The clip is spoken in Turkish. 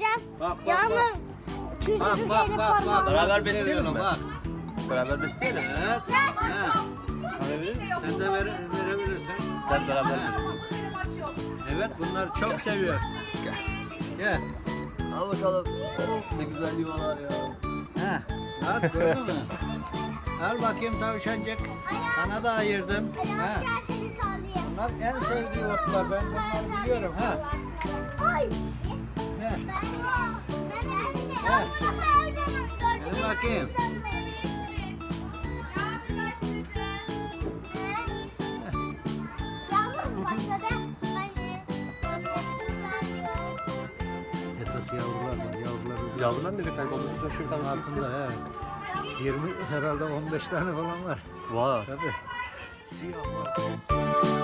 besleyeceğim. Bak, bak, Yalnız Bak küçücük bak eli bak bak. parmağım. Beraber besleyelim? Bak. Beraber besleyelim. Evet. Ha. Sen de ver, verebilirsin. Ben beraber Ha. verelim. Evet bunlar çok seviyor. Gel. Al bakalım. Oh, ne güzel yuvalar ya. Ha. Bak gördün mü? Al bakayım tavşancık. Sana da ayırdım. Ha. Gel seni sallayayım. Bunlar en sevdiği otlar. Ben bunları biliyorum. Ha. Ay. Ha. Ben Gel bakayım. Esas yavrular var. Yavruları Yavrular nereye kayboldu? Şuradan altında. He. 20 herhalde 15 tane falan var. Var. Tabii. Siyah var.